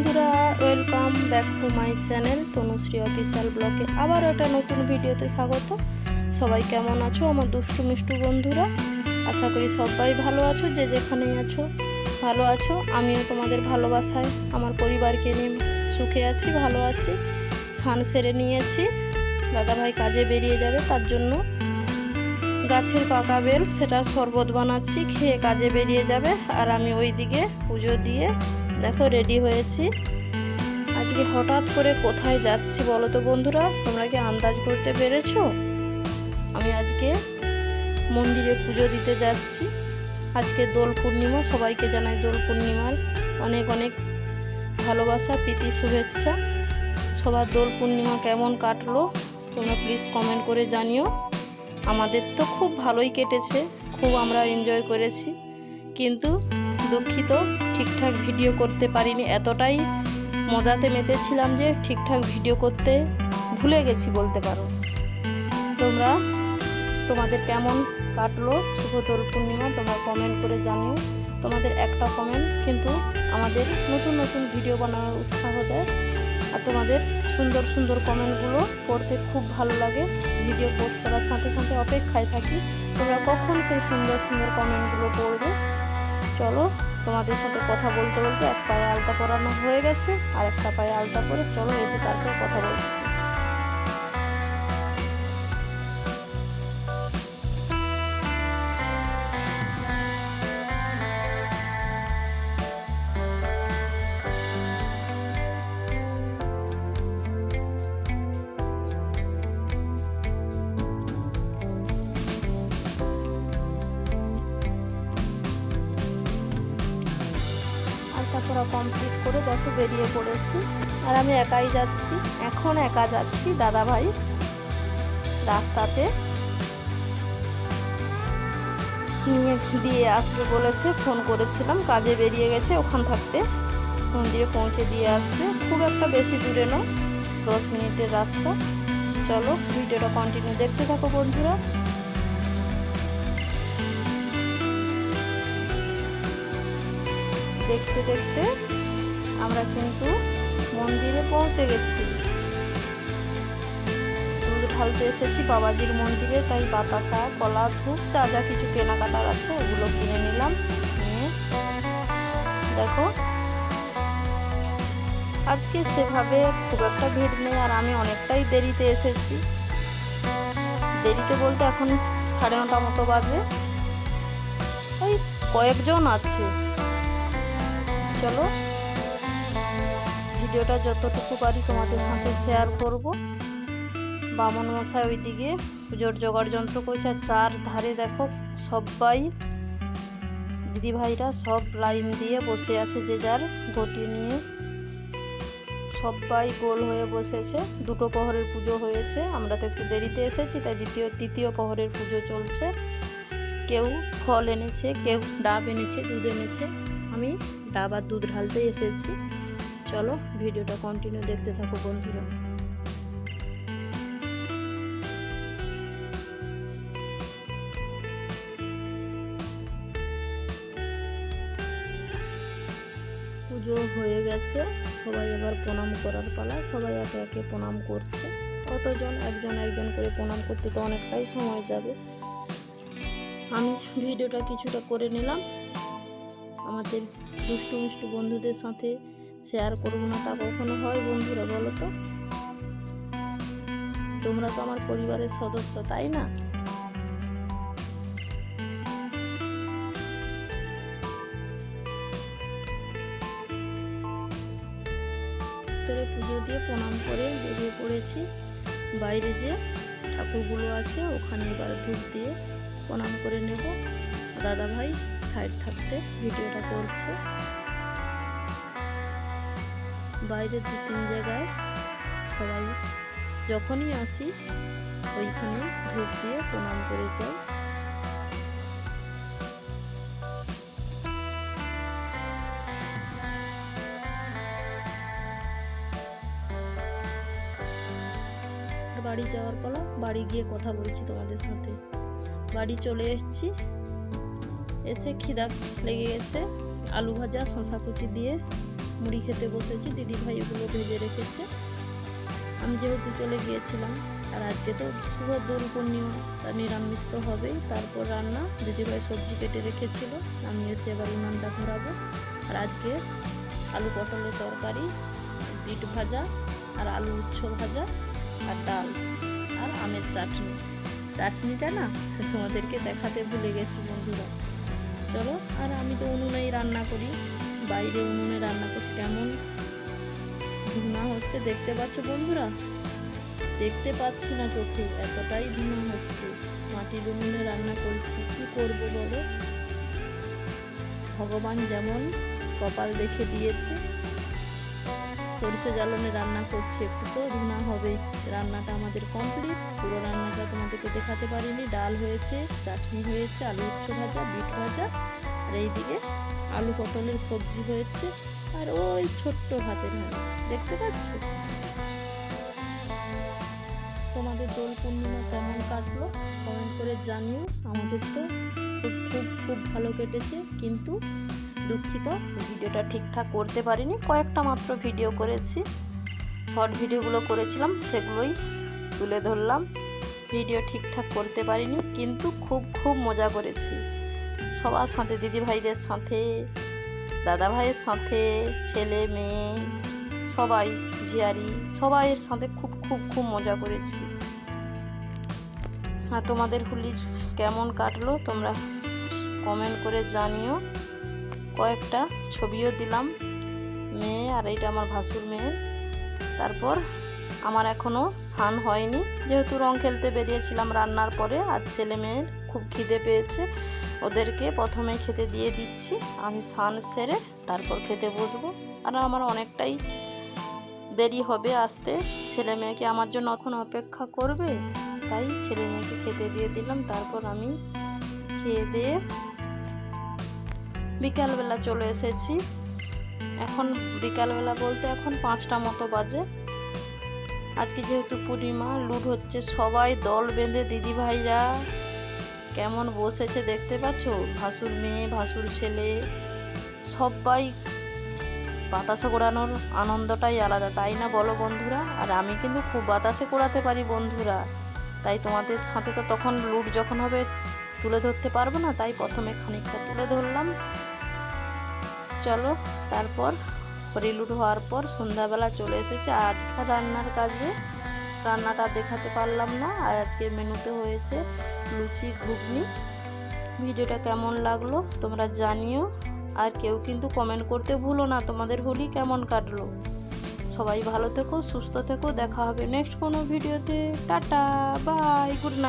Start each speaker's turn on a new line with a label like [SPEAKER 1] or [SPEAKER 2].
[SPEAKER 1] বন্ধুরা welcome back to my channel Tanushree official ব্লগে আবার একটা নতুন ভিডিওতে স্বাগত। সবাই কেমন আছো? আমার দুষ্টু মিষ্টু বন্ধুরা, আশা করি সবাই ভালো আছো, যে যেখানেই আছো ভালো আছো। আমিও তোমাদের ভালোবাসায়, আমার পরিবারকে নিয়ে সুখে আছি, ভালো আছি, স্নান সেরে নিয়েছি। দাদাভাই কাজে বেরিয়ে যাবে, তার জন্য গাছের পাকা বেল, সেটা শরবত বানাচ্ছি, খেয়ে কাজে বেরিয়ে যাবে। আর আমি ওই দিকে পুজো দিয়ে দেখো রেডি হয়েছি। আজকে হঠাৎ করে কোথায় যাচ্ছি বলো তো বন্ধুরা? তোমরা কি আন্দাজ করতে পেরেছ? আমি আজকে মন্দিরে পুজো দিতে যাচ্ছি। আজকে দোল পূর্ণিমা, সবাইকে জানাই দোল পূর্ণিমার অনেক অনেক ভালোবাসা, প্রীতি, শুভেচ্ছা। সবার দোল পূর্ণিমা কেমন কাটলো, তোমরা প্লিজ কমেন্ট করে জানিও। আমাদের তো খুব ভালোই কেটেছে, খুব আমরা এনজয় করেছি। কিন্তু দুঃখিত, ঠিকঠাক ভিডিও করতে পারিনি এতটাই। মজাতে মেতেছিলাম যে ঠিকঠাক ভিডিও করতে ভুলে গেছি বলতে পারো। তোমরা, তোমাদের কেমন কাটলো শুভ দোল পূর্ণিমা তোমরা কমেন্ট করে জানিও। তোমাদের একটা কমেন্ট কিন্তু আমাদের নতুন নতুন ভিডিও বানানোর উৎসাহ দেয়। আর তোমাদের সুন্দর সুন্দর কমেন্টগুলো পড়তে খুব ভালো লাগে। ভিডিও পোস্ট করার সাথে সাথে অপেক্ষায় থাকি। তোমরা কখন সেই সুন্দর সুন্দর কমেন্টগুলো পড়বে? চলো, তোমাদের সাথে কথা বলতে বলতে এক পায়ে আলতা পরানো হয়ে গেছে আর একটা পায়ে আলতা পরে চলো এসে তারপর কথা বলছি। পরা কমপ্লিট করে দেখো বেরিয়ে পড়েছি। আর আমি একাই যাচ্ছি। এখন একা যাচ্ছি দাদা ভাই রাস্তাতে। নিয়ে দিয়ে আসবে বলেছে, ফোন করেছিলাম, কাজে বেরিয়ে গেছে ওখান থাকতে। ফোন দিয়ে পৌঁছে দিয়ে আসবে। খুব একটা বেশি দূরে নয়, দশ মিনিটের রাস্তা। চলো ভিডিওটা কন্টিনিউ দেখতে থাকো বন্ধুরা। দেখতে দেখতে আমরা কিন্তু মন্দিরে পৌঁছে গেছি। দুধ ঢালতে এসেছি বাবাজির মন্দিরে, তাই বাতাসা, কলা, ধূপ, যা যা কিছু কেনাকাটার আছে ওগুলো কিনে নিলাম। নিয়ে দেখো, আজকে সেভাবে খুব একটা ভিড় নেই আর আমি অনেকটাই দেরিতে এসেছি। দেরিতে বলতে এখন সাড়ে নটা মতো বাজে। ওই কয়েকজন আছে। চলো। ভিডিওটা যতটুকু পারি তোমাদের সাথে শেয়ার করব। বামন মশাই ওইদিকে পুজোর জোগাড় যন্ত্র করছে, আর চার ধারে দেখো সবাই দিদিভাইরা সব লাইন দিয়ে বসে আছে, যে যার ঘটি নিয়ে। সবাই গোল হয়ে বসেছে, দুটো প্রহরের পুজো হয়েছে, আমরা তো একটু দেরিতে এসেছি, তাই দ্বিতীয়, তৃতীয় প্রহরের পুজো চলছে। কেউ ফল এনেছে, কেউ ডাব এনেছে, দুধ এনেছে। আমি ডাব আর দুধ ঢালতে এসেছি। চলো, ভিডিওটা কন্টিনিউ দেখতে থাকো বন্ধুরা। পুজো হয়ে গেছে, সবাই এবার প্রণাম করার পালা। সবাই একে একে প্রণাম করছে। কতজন? একজন একজন করে প্রণাম করতে তো অনেকটাই সময় যাবে। আমি ভিডিওটা কিছুটা করে নিলাম। আমাদের দুষ্টু মিষ্টু বন্ধুদের সাথে শেয়ার করব না, তা কখনো হয় বন্ধুরা বলো তো? তোমরা তো আমার পরিবারের সদস্য, তাই না? ভিতরে পুজো দিয়ে প্রণাম করে বেরিয়ে পড়েছি। বাইরে যে ঠাকুরগুলো আছে, ওখানে এবার ধূপ দিয়ে প্রণাম করে নেব। দাদা ভাই সাইড থাকতে ভিডিওটা করছে। বাইরে দু, তিন জায়গায় সবাই যখনই আসি, ওইখানে ধূপ দিয়ে প্রণাম করে যাই। বাড়ি যাওয়ার পালা, বাড়ি গিয়ে কথা বলছি তোমাদের সাথে। বাড়ি চলে এসেছি। এসে খিদা লেগে গেছে, আলু ভাজা শশা কুচি দিয়ে মুড়ি খেতে বসেছি দিদি ভাই এগুলো ভেজে রেখেছে। আমি যেহেতু চলে গিয়েছিলাম, আর আজকে তো শুভ দোল পূর্ণিমা, তা নিরামিষ তো হবেই। তারপর রান্না, দিদিভাই সবজি কেটে রেখেছিল, আমি এসে এবার উনানটা ঘোরাবো। আর আজকে আলু পটলের তরকারি, বিট ভাজা, আর আলু উচ্ছ ভাজা, আর ডাল, আর আমের চাটনি। চাটনিটা না তোমাদেরকে দেখাতে ভুলে গেছি বন্ধুরা। চলো, আর আমি তো উনুনেই রান্না করি। বাইরে উনুনে রান্না করছি, কেমন ধুনা হচ্ছে দেখতে পাচ্ছ বন্ধুরা? দেখতে পাচ্ছি না চোখে, এতটাই ধুনা হচ্ছে। মাটির উনুনে রান্না করছি, কি করব বলো? ভগবান যেমন কপাল দেখে দিয়েছে, সরষে জ্বালনে রান্না করছি একটু তো ধুনা হবেই। রান্নাটা আমাদের কমপ্লিট পুরো রান্নাটা তোমাদেরকে দেখাতে পারিনি। ডাল হয়েছে, চাটনি হয়েছে, আলু উচ্চ ভাজা, বিট ভাজা, আর এইদিকে আলু পটলের সবজি হয়েছে আর ওই ছোট্ট হাতের হাঁড়ি। দেখতে পাচ্ছ? তোমাদের দোল পূর্ণিমা কেমন কাটলো? কমেন্ট করে জানিও। আমাদের তো খুব খুব খুব ভালো কেটেছে, কিন্তু দুঃখিত, ভিডিওটা ঠিকঠাক করতে পারিনি। কয়েকটা মাত্র ভিডিও করেছি। শর্ট ভিডিওগুলো করেছিলাম, সেগুলোই তুলে ধরলাম। ভিডিও ঠিকঠাক করতে পারিনি, কিন্তু খুব খুব মজা করেছি। সবার সাথে দিদি ভাইদের সাথে দাদা ভাইয়ের সাথে, ছেলে, মেয়ে, সবাই ঝিয়ারি সবাইয়ের সাথে খুব খুব খুব মজা করেছি। আর তোমাদের হোলির কেমন কাটলো তোমরা কমেন্ট করে জানিও। কয়েকটা ছবিও দিলাম, মেয়ে আর এইটা আমার ভাসুর মেয়ে। তারপর আমার এখনও স্নান হয়নি, যেহেতু রং খেলতে বেরিয়েছিলাম রান্নার পরে, আর ছেলে মেয়ের খুব খিদে পেয়েছে। ওদেরকে প্রথমে খেতে দিয়ে দিচ্ছি। আমি স্নান সেরে তারপর খেতে বসবো। আর আমার অনেকটাই দেরি হবে আসতে। ছেলে মেয়েকে আমার জন্য এখন অপেক্ষা করবে। তাই ছেলে মেয়েকে খেতে দিয়ে দিলাম। তারপর আমি খেয়ে দিয়ে বিকালবেলা চলে এসেছি। এখন বিকালবেলা বলতে এখন পাঁচটা মতো বাজে। আজকে যেহেতু পূর্ণিমা লুট হচ্ছে। সবাই দল বেঁধে দিদি ভাইরা কেমন বসেছে দেখতে পাচ্ছ? ভাসুর মেয়ে, ভাসুর ছেলে, সবাই বাতাসে কোড়ানোর আনন্দটাই আলাদা, তাই না বলো বন্ধুরা? আর আমি কিন্তু খুব বাতাসে কোড়াতে পারি বন্ধুরা। তাই তোমাদের সাথে তো তখন লুট যখন হবে তুলে ধরতে পারব না, তাই প্রথমে খানিকটা তুলে ধরলাম। চলো, তারপর হরিলুট হওয়ার পর সন্ধ্যাবেলা চলে এসেছে আজকাল রান্নার কাজে। রান্নাটা দেখাতে পারলাম না, আর আজকে মেনুতে হয়েছে লুচি, ঘুগনি। ভিডিওটা কেমন লাগল তোমরা জানিও, আর কেউ কিন্তু কমেন্ট করতে ভুলো না তোমাদের হোলি কেমন কাটলো। সবাই ভালো থেকো, সুস্থ থেকো, দেখা হবে নেক্সট কোনো ভিডিওতে। Tata bye good night